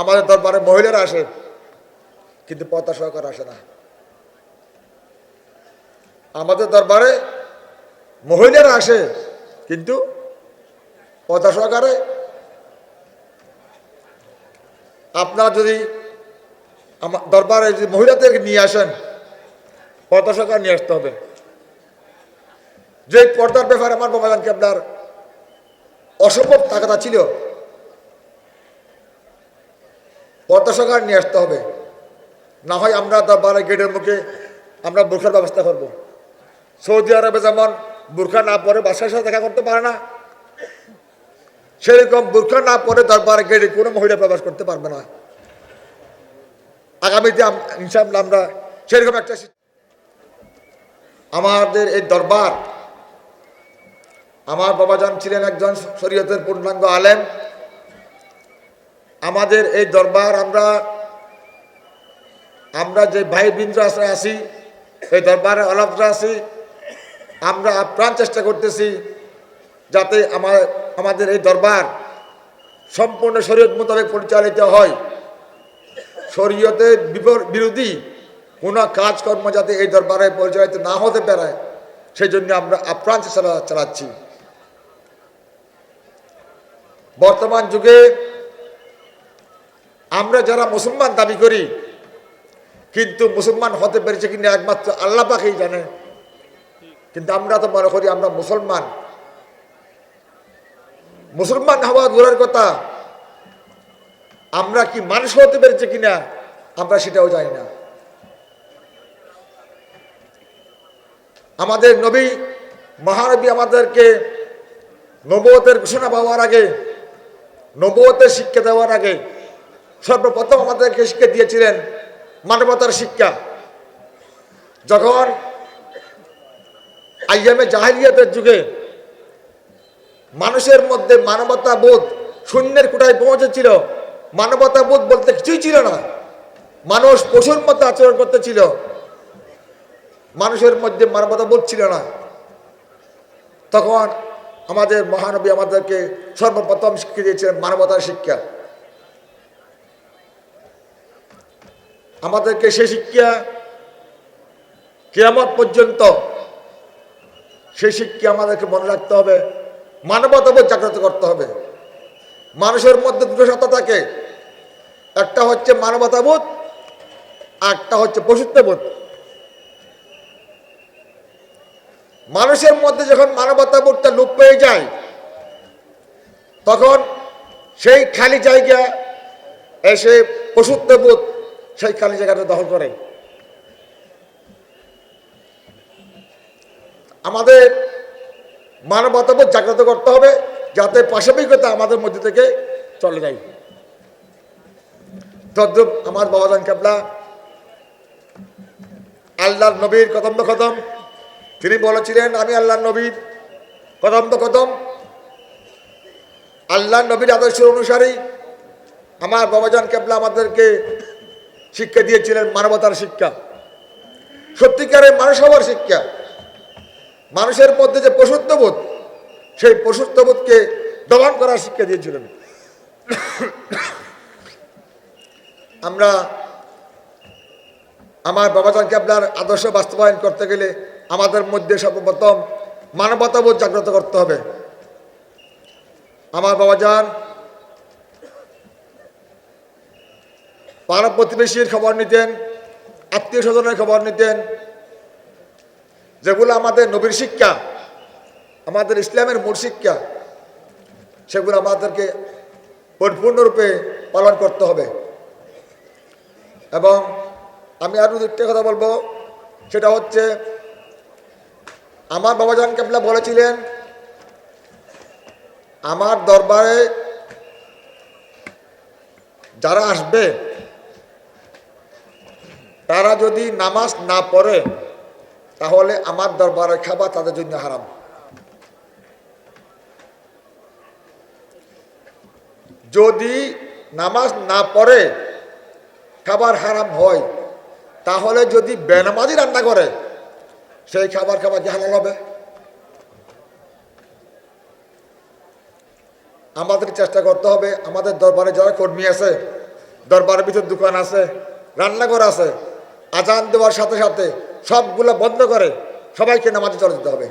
আমাদের দরবারে মহিলারা আসে, কিন্তু পর্দা সহকার আসে না। আমাদের দরবারে মহিলারা আসে, কিন্তু পর্দা সহকারে আপনারা যদি আমার দরবারে যদি মহিলাদেরকে নিয়ে আসেন পর্দা সহকারে নিয়ে আসতে হবে। যে পর্দার ব্যাপারে আমার বাবাজানকে আপনার অসম্ভব তাকাতা ছিল সহকারে নিয়ে আসতে হবে। না হয় আমরা দরবারে গেটের মুখে আমরা বোরখার ব্যবস্থা করব। সৌদি আরবে যেমন বোরখা না পরে বাসার সাথে দেখা করতে পারে না, সেরকম বোরখা না পরে দরবারে গেটে কোনো মহিলা প্রবেশ করতে পারবে না। আগামীতে ইনশাআল্লাহ আমরা সেরকম একটা আমাদের এই দরবার, আমার বাবাজান ছিলেন একজন শরীয়তের পূর্ণাঙ্গ আলেম। আমাদের এই দরবার আমরা আমরা যে ভাই বৃন্দ আছি, এই দরবারে অলভরা আছি, আমরা আপ্রাণ চেষ্টা করতেছি যাতে আমার, আমাদের এই দরবার সম্পূর্ণ শরীয়ত মোতাবেক পরিচালিত হয়। শরীয়তের বিপর- বিরোধী কোনো কাজকর্ম যাতে এই দরবারে পরিচালিত না হতে পারে সেই জন্য আমরা আপ্রাণ চেষ্টা চালাচ্ছি। বর্তমান যুগে আমরা যারা মুসলমান দাবি করি, কিন্তু মুসলমান হতে পেরেছে কিনা একমাত্র আল্লাহ পাকেই জানে। কিন্তু আমরা তো মনে করি আমরা মুসলমান। মুসলমান হওয়া দূরের কথা। আমরা কি মানুষ হতে পেরেছে কিনা, আমরা সেটাও জানি না। আমাদের নবী, মহানবী আমাদেরকে নবতের ঘোষণা পাওয়ার আগে নবতের শিক্ষা দেওয়ার আগে সর্বপ্রথম আমাদেরকে শিক্ষা দিয়েছিলেন মানবতার শিক্ষা। যখন আইয়ামে জাহিলিয়াতের যুগে মানুষের মধ্যে মানবতা বোধ শূন্যের কোটায় পৌঁছেছিল, মানবতা বোধ বলতে কিছুই ছিল না। মানুষ পশুর মধ্যে আচরণ করতে ছিল মানুষের মধ্যে মানবতা বোধ ছিল না। তখন আমাদের মহানবী আমাদেরকে সর্বপ্রথম শিক্ষা দিয়েছিলেন মানবতার শিক্ষা। আমাদেরকে সে শিক্ষা কেয়ামত পর্যন্ত সেই শিক্ষা আমাদেরকে মনে রাখতে হবে মানবতাবোধ জাগ্রত করতে হবে। মানুষের মধ্যে দুটো সত্তা থাকে, একটা হচ্ছে মানবতাবোধ একটা হচ্ছে পশুত্ববোধ। মানুষের মধ্যে যখন মানবতাবোধটা লোপ পেয়ে যায়, তখন সেই খালি জায়গা এসে পশুত্ববোধ সেই খালি জায়গাটা দখল করে। আমাদের মানবতাবোধ জাগ্রত করতে হবে, যাতে পাশাপাশিকতা আমাদের মধ্যে থেকে চলে যায়। তদ্রুপ আমার বাবাজান কাবলা আল্লাহর নবীর কদম তো কদম। তিনি বলেছিলেন, আমি আল্লাহর নবীর কদম তো কদম। আল্লাহর নবীর আদর্শের অনুসারী আমার বাবাজান কেবলা আমাদেরকে শিক্ষা দিয়েছিলেন মানবতার শিক্ষা। সত্যিকারের মানুষ হওয়ার শিক্ষা। মানুষের মধ্যে যে পশুত্ববোধ সেই পশুত্ববোধকে দমন করার শিক্ষা দিয়েছিলেন। আমরা আমার বাবাজানকে আপনার আদর্শ বাস্তবায়ন করতে গেলে আমাদের মধ্যে সর্বপ্রথম মানবতাবোধ জাগ্রত করতে হবে। আমার বাবাজান পাড়া প্রতিবেশীর খবর নিতেন, আত্মীয় স্বজনের খবর নিতেন। যেগুলো আমাদের নবীর শিক্ষা, আমাদের ইসলামের মূল শিক্ষা, সেগুলো আমাদেরকে পরিপূর্ণরূপে পালন করতে হবে। এবং আমি আরও দুটো কথা বলব, সেটা হচ্ছে, আমার বাবাজান কেবলা বলেছিলেন, আমার দরবারে যারা আসবে তারা যদি নামাজ না পড়ে, তাহলে আমার দরবারে খাবার তাদের জন্য হারাম। যদি নামাজ না পড়ে, খাবার হারাম হয়, তাহলে যদি বেনামাজি রান্না করে, সেই খাবার খাবার কি হালাল হবে? আমাদের চেষ্টা করতে হবে, আমাদের দরবারে যারা কর্মী আছে, দরবারের ভিতর দোকান আছে, রান্নাঘর আছে আজান দেওয়ার সাথে সাথে সবগুলো বন্ধ করে সবাইকে নামাজে চলে যেতে হবে।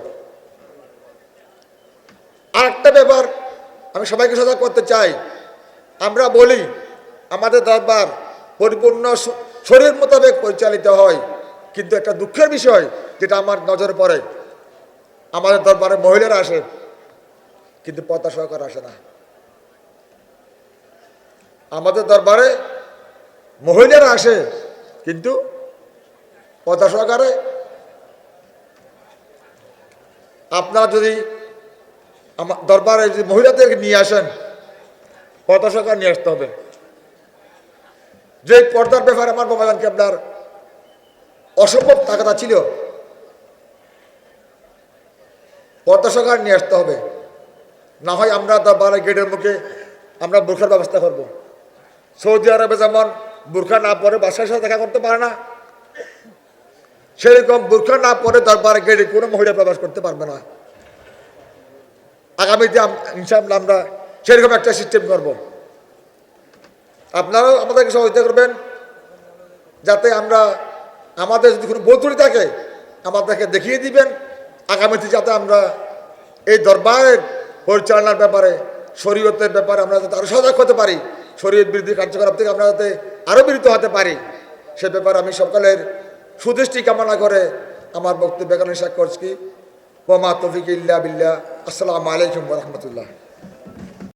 আরেকটা ব্যাপার আমি সবাইকে সজাগ করতে চাই। আমরা বলি, আমাদের দরবার পরিপূর্ণ শরীর মোতাবেক পরিচালিত হয়। কিন্তু একটা দুঃখের বিষয় যেটা আমার নজরে পড়ে, আমাদের দরবারে মহিলারা আসে, কিন্তু পতা সহকার আসে না। আমাদের দরবারে মহিলারা আসে, কিন্তু পতা সহকারে। আপনারা যদি আমার দরবারে যদি মহিলাদের নিয়ে আসেন পতা সহকার নিয়ে আসতে হবে। যে পর্দার ব্যাপারে আমার বাবাজানকে আপনার অসম্ভব তাকাতা ছিল পর্দা সহকার নিয়ে আসতে হবে। না হয় আমরা দরবারের গেটের মুখে আমরা বোরখার ব্যবস্থা করব। সৌদি আরবে যেমন বোরখা না পরে বাসার সাথে দেখা করতে পারে না। সেরকম বোরখা না পরে দরবারের গেটে কোনো মহিলা প্রবেশ করতে পারবে না। আগামীতে ইনশাআল্লাহ আমরা সেরকম একটা সিস্টেম করব। আপনারাও আমাদেরকে সহযোগিতা করবেন, যাতে আমরা আমাদের যদি কোনো বদলি থাকে, আমাদেরকে দেখিয়ে দিবেন। আগামীতে যাতে আমরা এই দরবারের পরিচালনার ব্যাপারে, শরীয়তের ব্যাপারে আমরা যাতে আরও সজাগ হতে পারি, শরীয়ত বিরোধী কার্যকলাপ থেকে আমরা যাতে আরও বিরত হতে পারি, সে ব্যাপারে আমি সকলের সুদৃষ্টি কামনা করে আমার বক্তব্য এখানে শেষ করছি। ওমা তফিক ইল্লা বিল্লা আসসালামু আলাইকুম রহমতুল্লাহ।